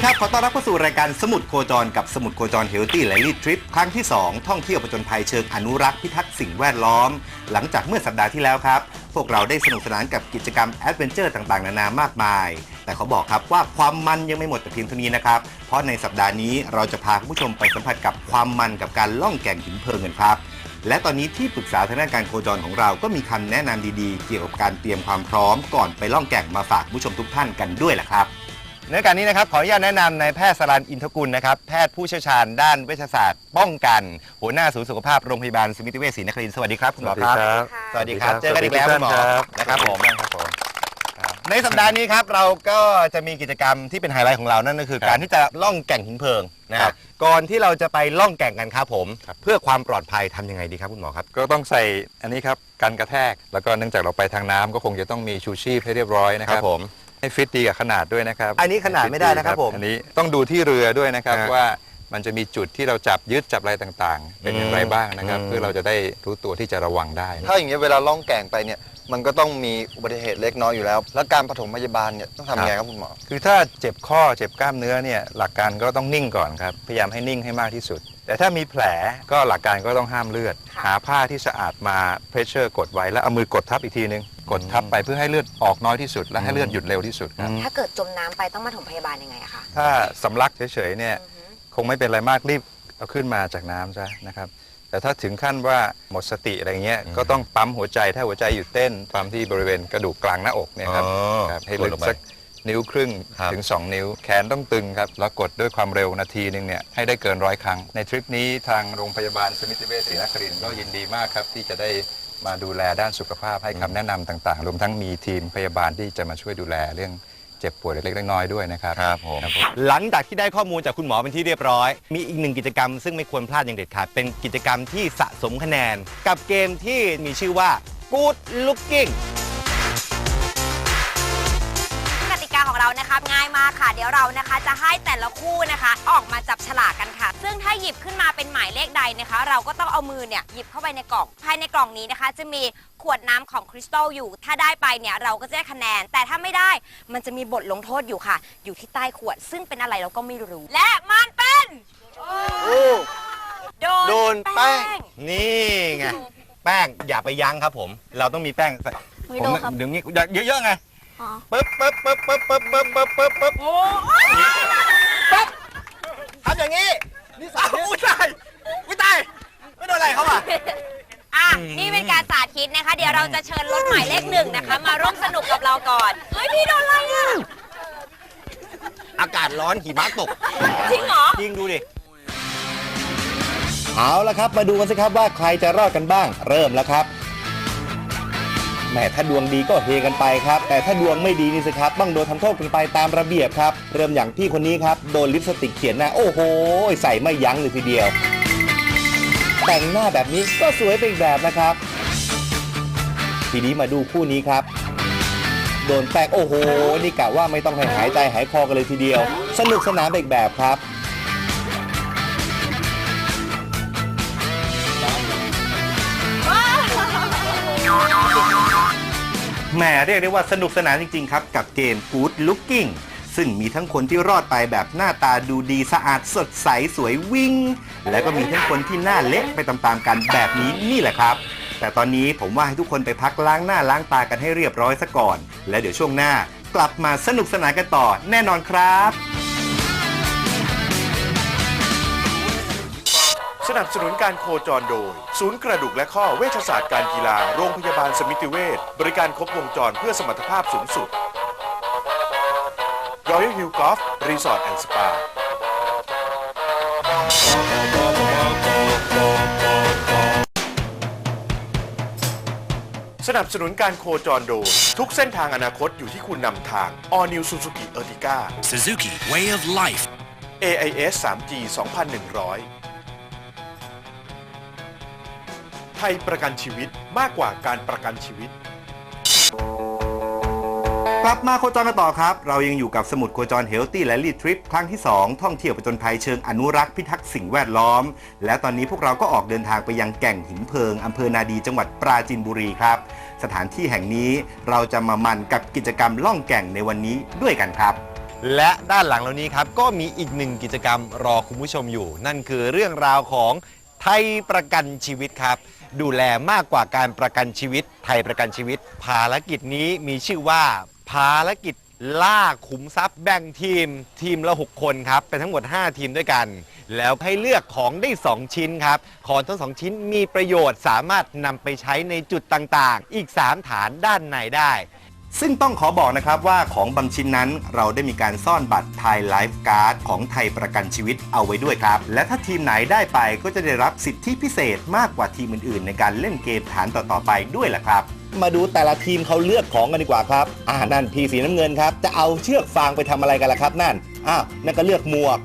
ดีครับ ขอต้อนรับเข้าสู่รายการสมุดโคจรกับสมุดโคจรเฮลตี้และรีทริปครั้งที่ 2 ท่องเที่ยวผจญภัยเชิงอนุรักษ์พิทักษ์สิ่งแวดล้อม หลังจากเมื่อสัปดาห์ที่แล้วครับ พวกเราได้สนุกสนานกับกิจกรรมแอดเวนเจอร์ต่างๆ นานามากมาย แต่เขาบอกครับว่าความมันยังไม่หมดแต่เพียงเท่านี้นะครับ เพราะในสัปดาห์นี้เราจะพาคุณผู้ชมไปสัมผัสกับความมันกับการล่องแก่งหินเพลิงกันครับและตอนนี้ที่ปรึกษาทางด้านการโคจรของเราก็มีคำแนะนำดีๆ เกี่ยวกับการเตรียมความพร้อมก่อนไปล่องแก่งมาฝากผู้ชมทุกท่านกันด้วยล่ะครับ ในการนี้นะครับขออนุญาตแนะนำนายแพทย์สรันอินทกุลนะครับแพทย์ผู้เชี่ยวชาญด้านเวชศาสตร์ป้องกัน หัวหน้าศูนย์สุขภาพโรงพยาบาลสมิติเวชศรีนครินทร์สวัสดีครับคุณหมอครับ สวัสดีครับ เจอกันอีกแล้วคุณหมอนะครับผมครับผมในสัปดาห์นี้ครับเราก็จะมีกิจกรรมที่เป็นไฮไลท์ของเรานั่นก็คือครับการที่จะล่องแก่งหินเพลิงนะคครัรับบก่อนที่เราจะไปล่องแก่งกันครับผมครับเพื่อความปลอดภัยทำยังไงดีครับคุณหมอครับ ก็ต้องใส่อันนี้ครับกันกระแทก แล้วก็เนื่องจากเราไปทางน้ำก็คงจะต้องมีชูชีพให้เรียบร้อยนะครับผม ให้ฟิตดีกับขนาดด้วยนะครับอันนี้ขนาดไม่ได้นะครับผมอันนี้ต้องดูที่เรือด้วยนะครับฮะว่า มันจะมีจุดที่เราจับยึดจับอะไรต่างๆ เป็นอย่างไรบ้างนะครับอืมเพื่อเราจะได้รู้ตัวที่จะระวังได้นะถ้าอย่างเงี้ยเวลาล่องแก่งไปเนี่ยมันก็ต้องมีอุบัติเหตุเล็กน้อยอยู่แล้ว แล้วการปฐมพยาบาลเนี่ยต้องทำยังไงครับคุณหมอ คือถ้าเจ็บข้อเจ็บกล้ามเนื้อเนี่ยหลักการก็ต้องนิ่งก่อนครับ พยายามให้นิ่งให้มากที่สุด แต่ถ้ามีแผลก็หลักการก็ต้องห้ามเลือด หาผ้าที่สะอาดมาเพรสเชอร์กดไว้แล้วเอามือกดทับอีกทีนึงกดทับไปเพื่อให้เลือดออกน้อยที่สุด และให้เลือดหยุดเร็วที่สุดครับถ้าเกิดจมน้ำไปต้องมาถมพยาบาลยังไงอะคะถ้าสำลักเฉยๆเนี่ยอือหือ คงไม่เป็นไรมากรีบเอาขึ้นมาจากน้ำซะนะครับ แต่ถ้าถึงขั้นว่าหมดสติอะไรเงี้ยก็ต้องปั๊มหัวใจถ้าหัวใจหยุดเต้นปั๊มที่บริเวณกระดูกกลางหน้าอกเนี่ยครับอ๋อครับให้กลึดกลงไปสักนิ้วครึ่งครับ ถึง 2 นิ้ว แขนต้องตึงครับ แล้วกดด้วยความเร็วนาทีหนึงเนี่ยให้ได้เกินร้อยครั้ง ในทริปนี้ทางโรงพยาบาลสมิติเวชศรีนครินทร์ก็ยินดีมากครับ ที่จะได้มาดูแลด้านสุขภาพให้คำแนะนำต่างๆ รวมทั้งมีทีมพยาบาลที่จะมาช่วยดูแลเรื่อง เจ็บป่วยเล็กๆน้อยๆด้วยนะครับครับผม หลังจากที่ได้ข้อมูลจากคุณหมอเป็นที่เรียบร้อย มีอีกหนึ่งกิจกรรมซึ่งไม่ควรพลาดอย่างเด็ดขาด เป็นกิจกรรมที่สะสมคะแนน กับเกมที่มีชื่อว่า Good Looking เรานะคะง่ายมากค่ะ เดี๋ยวเรานะคะ จะให้แต่ละคู่นะคะ ออกมาจับฉลากกันค่ะ ซึ่งถ้าหยิบขึ้นมาเป็นหมายเลขใดนะคะ เราก็ต้องเอามือเนี่ยหยิบเข้าไปในกล่อง ภายในกล่องนี้นะคะ จะมีขวดน้ำของคริสตัลอยู่ ถ้าได้ไปเนี่ยเราก็จะได้คะแนน แต่ถ้าไม่ได้มันจะมีบทลงโทษอยู่ค่ะ อยู่ที่ใต้ขวด ซึ่งเป็นอะไรเราก็ไม่รู้ และมันเป็นโดโดนแป้งนี่ไง แป้งอย่าไปยั้งครับผม เราต้องมีแป้งใส่ไม่ผมโดนครับเดี๋ยวนี้เยอะๆไงอ๋อ ปึ๊บปึ๊บปึ๊บปึ๊บปึ๊บปึ๊บปึ๊บปึ๊บปึ๊บโอ้ปึ๊บทำอย่างนี้นี่สาวอุ้ยตายอุ้ยตายไม่โดนอะไรเขาอะอะนี่เป็นการสาธิตนะคะ เดี๋ยวเราจะเชิญรถหมายเลขหนึ่งนะคะ มาร่วมสนุกกับเราก่อนเฮ้ยพี่โดนอะไรอะอากาศร้อนหิมะตกจริงเหรอจริงดูดิเอาละครับ มาดูกันสิครับว่าใครจะรอดกันบ้าง เริ่มแล้วครับ แหมถ้าดวงดีก็เฮกันไปครับ แต่ถ้าดวงไม่ดีนี่สิครับต้องโดนทำโทษกันไปตามระเบียบครับ เริ่มอย่างพี่คนนี้ครับโดนลิปสติกเขียนหน้าโอ้โห ใส่ไม่ยั้งเลยทีเดียว แต่งหน้าแบบนี้ก็สวยไปอีกแบบนะครับ ทีนี้มาดูคู่นี้ครับโดนแป้งโอ้โห นี่กะว่าไม่ต้องให้หายใจหายคอกันเลยทีเดียว สนุกสนานไปอีกแบบครับ แหมเรียกได้ว่าสนุกสนานจริง ๆ ครับ กับเกม Good Looking ซึ่งมีทั้งคนที่รอดไปแบบหน้าตาดูดีสะอาดสดใสสวยวิ่ง และก็มีทั้งคนที่หน้าเละไปตามๆกันแบบนี้นี่แหละครับ แต่ตอนนี้ผมว่าให้ทุกคนไปพักล้างหน้าล้างตากันให้เรียบร้อยซะก่อน และเดี๋ยวช่วงหน้ากลับมาสนุกสนานกันต่อแน่นอนครับ สนับสนุนการโคจรโดย ศูนย์กระดูกและข้อเวชศาสตร์การกีฬา โรงพยาบาลสมิติเวชบริการครบวงจรเพื่อสมรรถภาพสูงสุด Royal Hill Golf Resort and Spa สนับสนุนการโคจรโดยทุกเส้นทางอนาคตอยู่ที่คุณนำทาง All New Suzuki Ertiga Suzuki Way of Life AIS 3G 2100 ไทยประกันชีวิตมากกว่าการประกันชีวิต กลับมาโคจรกันต่อครับ เรายังอยู่กับสมุดโคจรเฮลตี้และรีทริปครั้งที่ 2 ท่องเที่ยวผจญภัยเชิงอนุรักษ์พิทักษ์สิ่งแวดล้อม และตอนนี้พวกเราก็ออกเดินทางไปยังแก่งหินเพลิงอำเภอนาดีจังหวัดปราจีนบุรีครับ สถานที่แห่งนี้เราจะมามันกับกิจกรรมล่องแก่งในวันนี้ด้วยกันครับและด้านหลังเรานี้ครับ ก็มีอีกหนึ่งกิจกรรมรอคุณผู้ชมอยู่ นั่นคือเรื่องราวของไทยประกันชีวิตครับ ดูแลมากกว่าการประกันชีวิต ไทยประกันชีวิต ภารกิจนี้มีชื่อว่า ภารกิจล่าขุมทรัพย์แบ่งทีม ทีมละ 6 คนครับ เป็นทั้งหมด 5 ทีมด้วยกัน แล้วให้เลือกของได้ 2 ชิ้นครับ ของทั้งสองชิ้นมีประโยชน์สามารถนำไปใช้ในจุดต่างๆ อีก 3 ฐานด้านในได้ ซึ่งต้องขอบอกนะครับว่าของบางชิ้นนั้นเราได้มีการซ่อนบัตรไทยไลฟ์การ์ดของไทยประกันชีวิตเอาไว้ด้วยครับ และถ้าทีมไหนได้ไปก็จะได้รับสิทธิพิเศษมากกว่าทีมอื่นๆ ในการเล่นเกมฐานต่อๆไปด้วยแหละครับ มาดูแต่ละทีมเขาเลือกของกันดีกว่าครับอ่านั่นทีสีน้ำเงินครับจะเอาเชือกฟางไปทำอะไรกันล่ะครับ นั่นอ้าวนั่นก็เลือกหมวก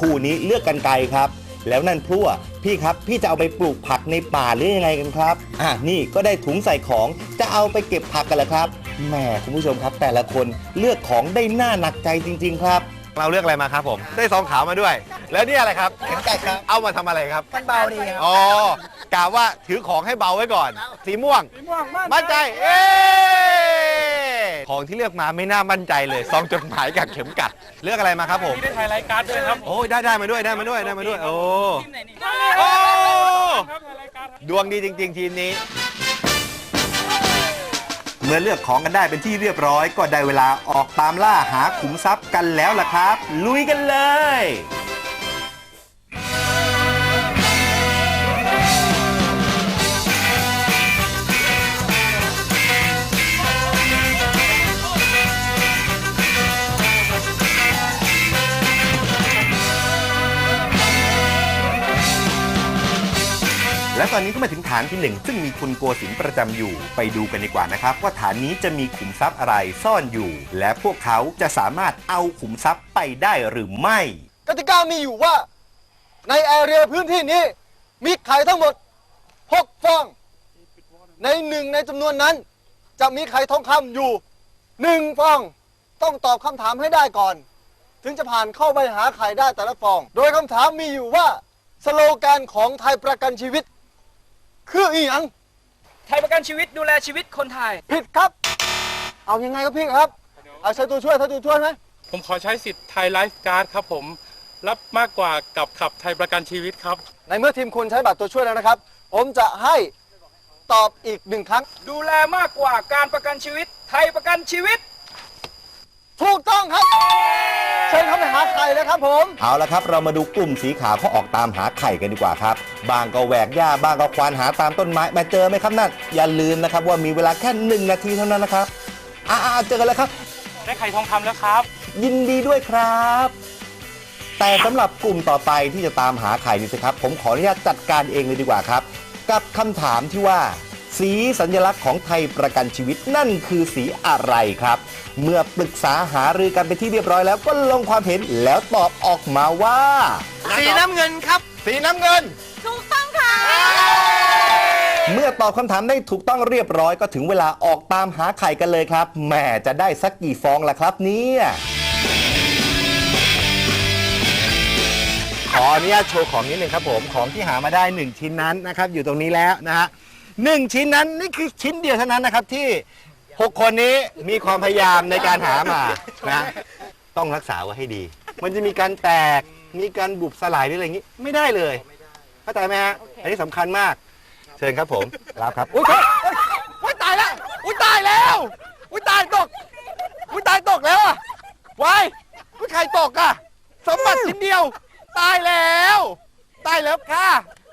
คู่นี้เลือกกันไกลครับ แล้วนั่นพลั่วพี่ครับ พี่จะเอาไปปลูกผักในป่าหรือยังไงกันครับอะนี่ก็ได้ถุงใส่ของจะเอาไปเก็บผักกันเหรอครับ แหมคุณผู้ชมครับ แต่ละคนเลือกของได้น่าหนักใจจริง ๆ ครับ เราเลือกอะไรมาครับผม ได้ซองขาวมาด้วย แล้วนี่อะไรครับเข็มกัดครับ เอามาทำอะไรครับ มันเบาดีครับอ๋อกะว่าถือของให้เบาไว้ก่อน สีม่วงมั่นใจ เอ๊ของที่เลือกมาไม่น่ามั่นใจเลยซองจดหมายกับเข็มกัด เลือกอะไรมาครับผม ได้ถ่ายรายการด้วยครับโอ้ยได้ได้มาด้วยได้มาด้วยได้มาด้วย โอ้ทีมไหนนี่โอ้ครับถ่ายรายการครับดวงดีจริง ๆ ทีมนี้ เมื่อเลือกของกันได้เป็นที่เรียบร้อย ก็ได้เวลาออกตามล่าหาขุมทรัพย์กันแล้วล่ะครับ ลุยกันเลย ตอนนี้ก็มาถึงฐานที่หนึ่งซึ่งมีคุณโกศินประจำอยู่ ไปดูกันดีกว่านะครับ ว่าฐานนี้จะมีขุมทรัพย์อะไรซ่อนอยู่ และพวกเขาจะสามารถเอาขุมทรัพย์ไปได้หรือไม่ กติกามีอยู่ว่า ในแอเรียพื้นที่นี้ มีไข่ทั้งหมด6ฟอง ในหนึ่งในจำนวนนั้น จะมีไข่ทองคำอยู่หนึ่งฟอง ต้องตอบคำถามให้ได้ก่อน ถึงจะผ่านเข้าไปหาไข่ได้แต่ละฟอง โดยคำถามมีอยู่ว่าสโลแกนของไทยประกันชีวิต คืออีหยังไทยประกันชีวิตดูแลชีวิตคนไทย ผิดครับ เอายังไงครับพี่ครับ เอาใช้ตัวช่วยใช้ตัวช่วยไหมผมขอใช้สิทธิ์ไทยไลฟ์การ์ดครับผม รับมากกว่ากับขับไทยประกันชีวิตครับ ในเมื่อทีมคุณใช้บัตรตัวช่วยแล้วนะครับ ผมจะให้ตอบอีกหนึ่งครั้ง ดูแลมากกว่าการประกันชีวิต ไทยประกันชีวิต ถูกต้องครับ เชิญเข้าไปหาไข่เลยครับผม เอาละครับ เรามาดูกลุ่มสีขาวเขาออกตามหาไข่กันดีกว่าครับ บางก็แหวกหญ้าบางก็ควานหาตามต้นไม้มาเจอไหมครับนั่นอย่าลืมนะครับว่ามีเวลาแค่หนึ่งนาทีเท่านั้นนะครับอ่าเจอกันแล้วครับ ได้ไข่ทองคำแล้วครับ ยินดีด้วยครับ แต่สำหรับกลุ่มต่อไปที่จะตามหาไข่นี่สิครับ ผมขออนุญาตจัดการเองเลยดีกว่าครับ กับคำถามที่ว่า สีสัญลักษณ์ของไทยประกันชีวิตนั่นคือสีอะไรครับ เมื่อปรึกษาหารือกันไปนที่เรียบร้อยแล้วก็ลงความเห็นแล้วตอบออกมาว่า สีน้ำเงินครับ สีน้ำเงิน ถูกต้องค่ะ เมื่อตอบคำถามได้ถูกต้องเรียบร้อยก็ถึงเวลาออกตามหาไข่กันเลยครับแหมจะได้สักกี่ฟองล่ะครับเนี่ยขออนุญาตโชว์ของนิดหนึ่งครับผมของที่หามาได้ 1 ชิ้นนั้นนะครับอยู่ตรงนี้แล้วนะฮะ หนึ่งชิ้นนั้นนี่คือชิ้นเดียวเท่านั้นนะครับที่ 6 คนนี้มีความพยายามในการหามานะต้องรักษาไว้ให้ดี มันจะมีการแตกมีการบุบสลายหรืออะไรอย่างนี้ ไม่ได้เลยเข้าใจไหมฮะอันนี้สำคัญมาก เชิญครับผมรับครับอุ้ยอุ๊ยอุ้ยตายแล้วอุ้ยตายแล้วอุ้ยตายตกอุ้ยตายตกแล้วอะวายอุ้ยใครตกอะสมบัติชิ้นเดียว ตายแล้ว ตายแล้วค่ะ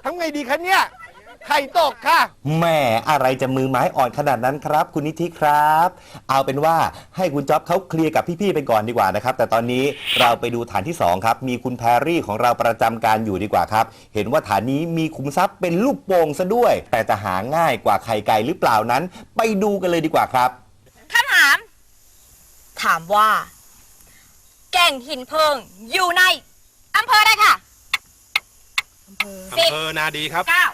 ทำไงดีคะเนี่ย ไข่ตกค่ะ แหมอะไรจะมือไม้อ่อนขนาดนั้นครับ คุณนิธิครับ เอาเป็นว่าให้คุณจ๊อบเขาเคลียร์กับพี่ๆไปก่อนดีกว่านะครับ แต่ตอนนี้เราไปดูฐานที่ 2 ครับ มีคุณแพรรี่ของเราประจำการอยู่ดีกว่าครับ เห็นว่าฐานนี้มีขุมทรัพย์เป็นลูกโป่งซะด้วย แต่จะหาง่ายกว่าไข่ไก่หรือเปล่านั้น ไปดูกันเลยดีกว่าครับ คำถาม ถามว่า แก่งหินเพิงอยู่ในอำเภออะไรค่ะอำเภอสิบอำเภอนาดีครับเก้า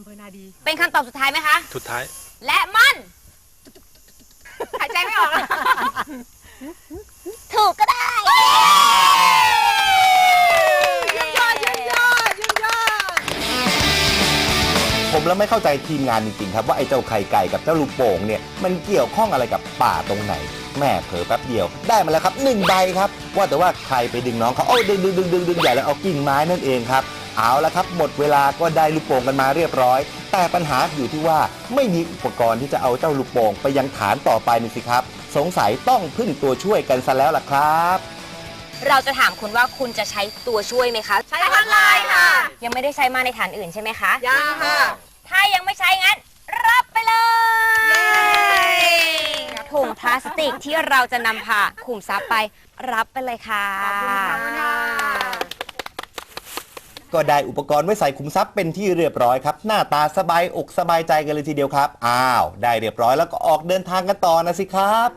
อำเภอนาดี เป็นคำตอบสุดท้ายไหมคะ สุดท้าย และมันหายใจไม่ออกแล้วถูกก็ได้ยอดยอดยอดยอดผมแล้วไม่เข้าใจทีมงานจริงๆครับว่าไอ้เจ้าไข่ไก่กับเจ้าลูกโป่งเนี่ยมันเกี่ยวข้องอะไรกับป่าตรงไหน แม่เผลอแป๊บเดียวได้มาแล้วครับหนึ่งใบครับ ว่าแต่ว่าใครไปดึงน้องเขาโอ้ยดึงดึงดึงดึงดึงใหญ่แล้วเอากิ่งไม้นั่นเองครับ เอาละครับ หมดเวลาก็ได้ลูกโป่งกันมาเรียบร้อย แต่ปัญหาอยู่ที่ว่าไม่มีอุปกรณ์ที่จะเอาเจ้าลูกโป่งไปยังฐานต่อไปนี่สิครับ สงสัยต้องพึ่งตัวช่วยกันซะแล้วล่ะครับ เราจะถามคุณว่าคุณจะใช้ตัวช่วยไหมคะใช้ทำลายค่ะ ยังไม่ได้ใช้มาในฐานอื่นใช่ไหมคะ ยังค่ะ ถ้ายังไม่ใช้งั้น รับไปเลยถุงพลาสติกที่เราจะนำผ่าขุมทรัพย์ไปรับไปเลยค่ะ ก็ได้อุปกรณ์ไว้ใส่ขุมทรัพย์เป็นที่เรียบร้อยครับ หน้าตาสบายอกสบายใจกันเลยทีเดียวครับ อ้าว ได้เรียบร้อยแล้วก็ออกเดินทางกันต่อนะสิครับ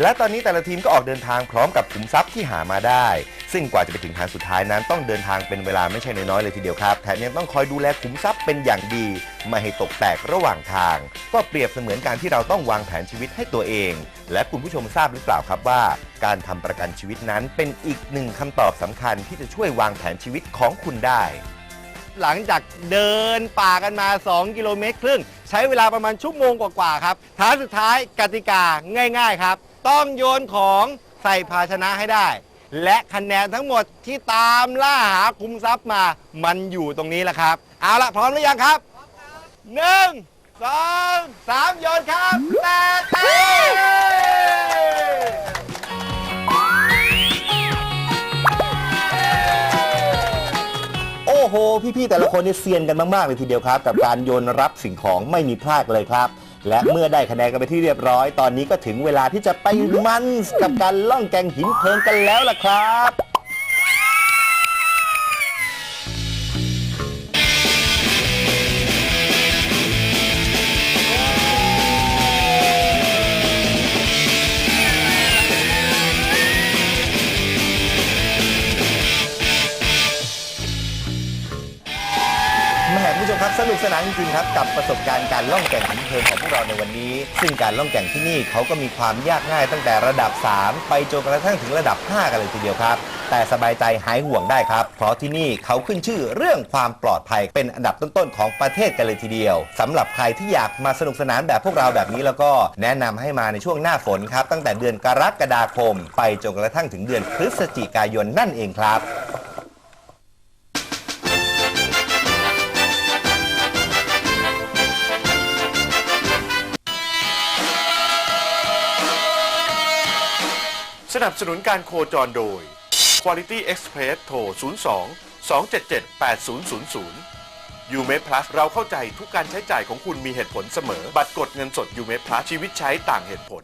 และตอนนี้แต่ละทีมก็ออกเดินทางพร้อมกับขุมทรัพย์ที่หามาได้ ซึ่งกว่าจะไปถึงทางสุดท้ายนั้นต้องเดินทางเป็นเวลาไม่ใช่น้อยๆเลยทีเดียวครับแถมยังต้องคอยดูแลขุมทรัพย์เป็นอย่างดี ไม่ให้ตกแตกระหว่างทาง ก็เปรียบเสมือนการที่เราต้องวางแผนชีวิตให้ตัวเอง และคุณผู้ชมทราบหรือเปล่าครับว่า การทำประกันชีวิตนั้นเป็นอีกหนึ่งคำตอบสำคัญที่จะช่วยวางแผนชีวิตของคุณได้หลังจากเดินป่ากันมา 2 กิโลเมตรครึ่ง ใช้เวลาประมาณชั่วโมงกว่าๆครับท้าสุดท้ายกติกาง่าย ๆ ครับ ต้องโยนของใส่ภาชนะให้ได้ และคะแนนทั้งหมดที่ตามล่าหาคุ้มทรัพย์มา มันอยู่ตรงนี้แหละครับ เอาละพร้อมหรือยังครับหนึ่งสองสามโยนครับแต่แต่โอ้โห พี่ๆแต่ละคนนี่เซียนกันมาก ๆ เลยทีเดียวครับ กับการโยนรับสิ่งของไม่มีพลาดเลยครับ และเมื่อได้คะแนนกันไปที่เรียบร้อย ตอนนี้ก็ถึงเวลาที่จะไปมันกับการล่องแกงหินเพลิงกันแล้วล่ะครับ แหมคุณผู้ชมครับสนุกสนานจริงๆครับกับประสบการณ์การล่องแก่ง เพลิงของพวกเราในวันนี้ ซึ่งการล่องแก่งที่นี่เขาก็มีความยากง่ายตั้งแต่ระดับ 3 ไปจนกระทั่งถึงระดับ 5 กันเลยทีเดียวครับ แต่สบายใจหายห่วงได้ครับ เพราะที่นี่เขาขึ้นชื่อเรื่องความปลอดภัยเป็นอันดับต้นๆของประเทศกันเลยทีเดียวสำหรับใครที่อยากมาสนุกสนานแบบพวกเราแบบนี้แล้วก็แนะนำให้มาในช่วงหน้าฝนครับตั้งแต่เดือนกรกฎาคม ไปจนกระทั่งถึงเดือนพฤศจิกายนนั่นเองครับ นับสนุนการโคจรโดย Quality Express โทร 02 277 8000 u m e Plus เราเข้าใจทุกการใช้จ่ายของคุณมีเหตุผลเสมอ บัตรกดเงินสด u m e Plus ชีวิตใช้ต่างเหตุผล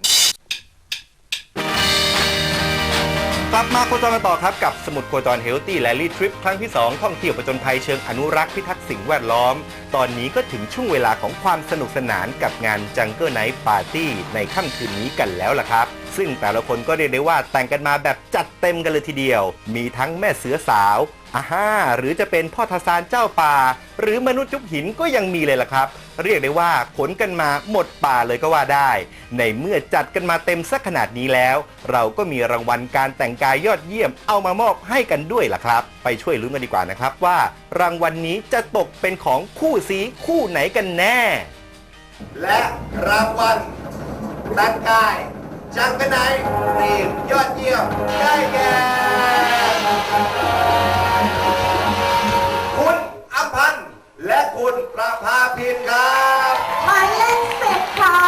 กลับมาโคจรกันต่อครับกับสมุดโคจรเฮลตี้แลลี่ทริปครั้งที่ 2 ท่องเที่ยวประจนภัยเชิงอนุรักษ์พิทักษ์สิ่งแวดล้อม ตอนนี้ก็ถึงช่วงเวลาของความสนุกสนานกับงานจังเกิลไนท์ปาร์ตี้ในค่ำคืนนี้กันแล้วล่ะครับ ซึ่งแต่ละคนก็เรียกได้ว่าแต่งกันมาแบบจัดเต็มกันเลยทีเดียว มีทั้งแม่เสือสาวอาฮ่าหรือจะเป็นพ่อทาซานเจ้าป่า หรือมนุษย์จุกหินก็ยังมีเลยล่ะครับ เรียกได้ว่าขนกันมาหมดป่าเลยก็ว่าได้ ในเมื่อจัดกันมาเต็มสักขนาดนี้แล้ว เราก็มีรางวัลการแต่งกายยอดเยี่ยมเอามามอบให้กันด้วยล่ะครับ ไปช่วยลุ้นกันดีกว่านะครับว่า รางวัลนี้จะตกเป็นของคู่สีคู่ไหนกันแน่ และรางวัลแต่งกาย จังกันไหนทีมยอดเยี่ยมได้แก่คุณอภันธ์และคุณประภาพินครับหมายเลขสิบค่ะ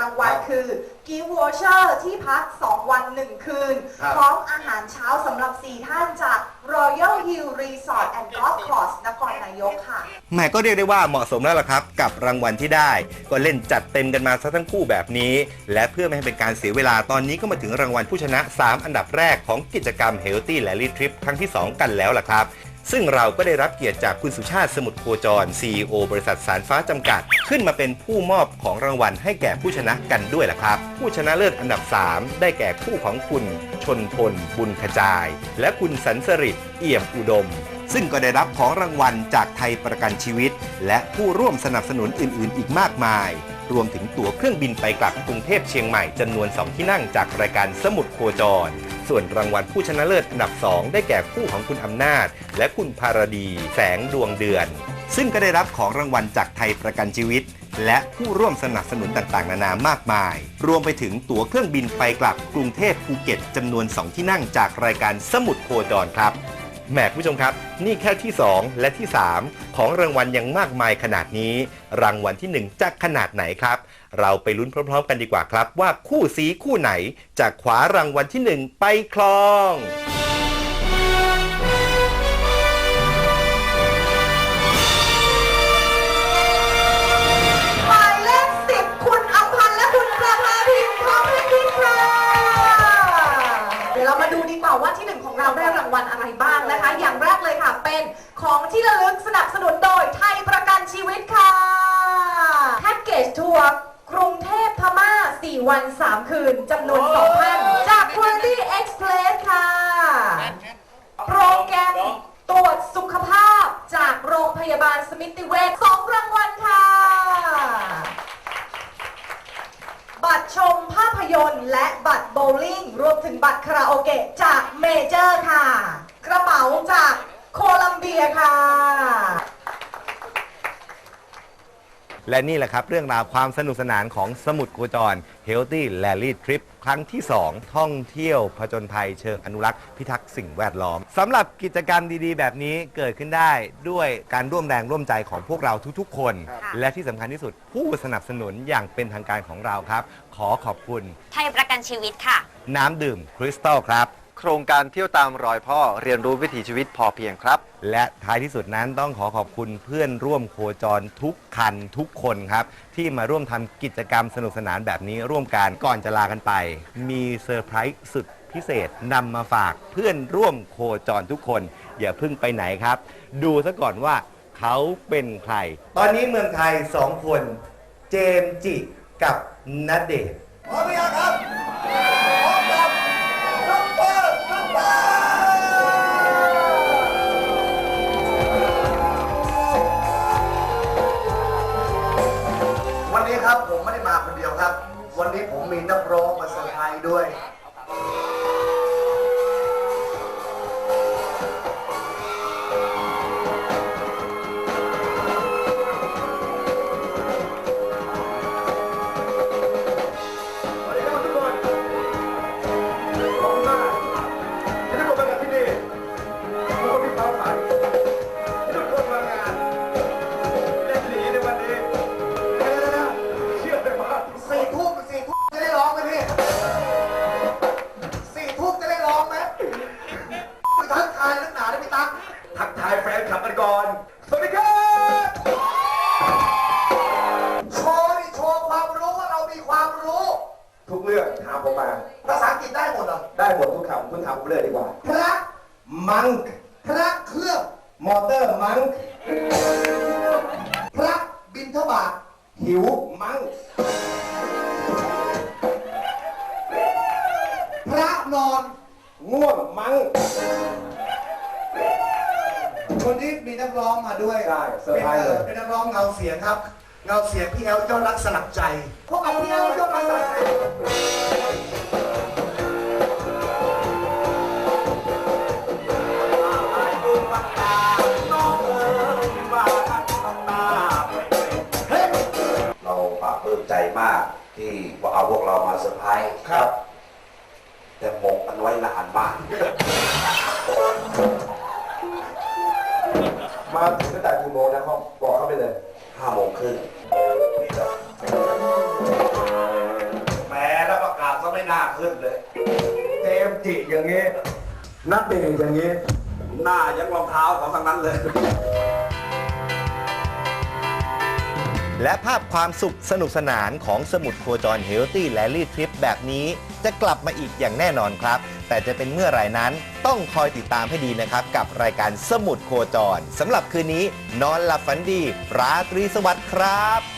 รางวัลคือกิฟต์วอเชอร์ที่พัก 2 วัน 1 คืนครับพร้อมอาหารเช้าสำหรับ 4 ท่านจาก Royal Hill Resort and Golf Course นครนายกค่ะ แหม่ก็เรียกได้ว่าเหมาะสมแล้วล่ะครับ กับรางวัลที่ได้ ก็เล่นจัดเต็มกันมาซะทั้งคู่แบบนี้ และเพื่อไม่ให้เป็นการเสียเวลาตอนนี้ก็มาถึงรางวัลผู้ชนะ 3 อันดับแรกของกิจกรรม Healthy l a l y Trip ครั้งที่ 2 กันแล้วล่ะครับ ซึ่งเราก็ได้รับเกียรติจากคุณสุชาติสมุทรโคจร CEO บริษัทสารฟ้าจำกัด ขึ้นมาเป็นผู้มอบของรางวัลให้แก่ผู้ชนะกันด้วยล่ะครับ ผู้ชนะเลิศอันดับ 3 ได้แก่คู่ของคุณ ชนพล บุญขจาย และคุณสันสริตเอี่ยมอุดม ซึ่งก็ได้รับของรางวัลจากไทยประกันชีวิต และผู้ร่วมสนับสนุนอื่น ๆ อีกมากมาย รวมถึงตั๋วเครื่องบินไปกลับกรุงเทพเชียงใหม่จำนวน 2 ที่นั่งจากรายการสมุดโคจร ส่วนรางวัลผู้ชนะเลิศอันดับ 2 ได้แก่คู่ของคุณอำนาจ และคุณภารดี แสงดวงเดือน ซึ่งก็ได้รับของรางวัลจากไทยประกันชีวิต และผู้ร่วมสนับสนุนต่างๆ นานามากมาย รวมไปถึงตั๋วเครื่องบินไปกลับกรุงเทพภูเก็ตจำนวน 2 ที่นั่งจากรายการสมุดโคจรครับ แหมคุณผู้ชมครับ นี่แค่ที่ 2 และที่ 3 ของรางวัลยังมากมายขนาดนี้ รางวัลที่ 1จะขนาดไหนครับ เราไปลุ้นพร้อม ๆ กันดีกว่าครับ ว่าคู่สีคู่ไหนจะคว้ารางวัลที่ 1 ไปครอง ชีวิตค่ะแพ็กเกจทัวร์กรุงเทพพม่า 4 วัน 3 คืนจำนวน2ท่านจาก Quality Express ค่ะ โปรแกรมตรวจสุขภาพจากโรงพยาบาลสมิติเวชสองรางวัลค่ะ บัตรชมภาพยนตร์และบัตรโบว์ลิ่ง รวมถึงบัตรคาราโอเกะจากเมเจอร์ค่ะ กระเป๋าจากโคลัมเบียค่ะ และนี่แหละครับ เรื่องราวความสนุกสนานของสมุดโคจร Healthy Rally Trip ครั้งที่ 2 ท่องเที่ยวผจญภัยเชิงอนุรักษ์พิทักษ์สิ่งแวดล้อมสำหรับกิจกรรมดีๆ แบบนี้เกิดขึ้นได้ด้วยการร่วมแรงร่วมใจของพวกเราทุกๆ คนค่ะและที่สำคัญที่สุดผู้สนับสนุนอย่างเป็นทางการของเราครับ ขอขอบคุณ ไทยประกันชีวิตค่ะ น้ำดื่มคริสตัลครับ โครงการเที่ยวตามรอยพ่อเรียนรู้วิถีชีวิตพอเพียงครับ และท้ายที่สุดนั้นต้องขอขอบคุณเพื่อนร่วมโคจรทุกคันทุกคนครับ ที่มาร่วมทำกิจกรรมสนุกสนานแบบนี้ร่วมกันก่อนจะลากันไป มีเซอร์ไพรส์สุดพิเศษนำมาฝากเพื่อนร่วมโคจรทุกคน อย่าเพิ่งไปไหนครับ ดูซะก่อนว่าเขาเป็นใคร ตอนนี้เมืองไทยสองคน เจมส์จิกับนัดเดชน์พร้อมหรือยังครับ พระนอน ง่วงมั้งคนนี้มีนักร้องมาด้วยใช่เซอร์ไพรส์เลย เป็นนักร้องเงาเสียงครับ เงาเสียงพี่แอลยอดรักสลักใจ พวกเอาพี่แอลยอดรักสลักใจเราปลาบปลื้มใจมากที่เอาพวกเรามาเซอร์ไพรส์ครับ แต่หมกมันไว้นานมาก มาถึงตั้งแต่กี่โมงนะครับบอกเข้าไปเลยห้าโมงครึ่งแหมแล้วประกาศก็ไม่น่าขึ้นเลย เจมส์จิอย่างงี้ นักเดทอย่างงี้ หน้ายังรองเท้าของทั้งนั้นเลย และภาพความสุขสนุกสนานของสมุดโคจรเฮลตี้แลลี่ทริปแบบนี้จะกลับมาอีกอย่างแน่นอนครับ แต่จะเป็นเมื่อไหร่นั้นต้องคอยติดตามให้ดีนะครับ กับรายการสมุดโคจรสำหรับคืนนี้ นอนหลับฝันดี ราตรีสวัสดิ์ครับ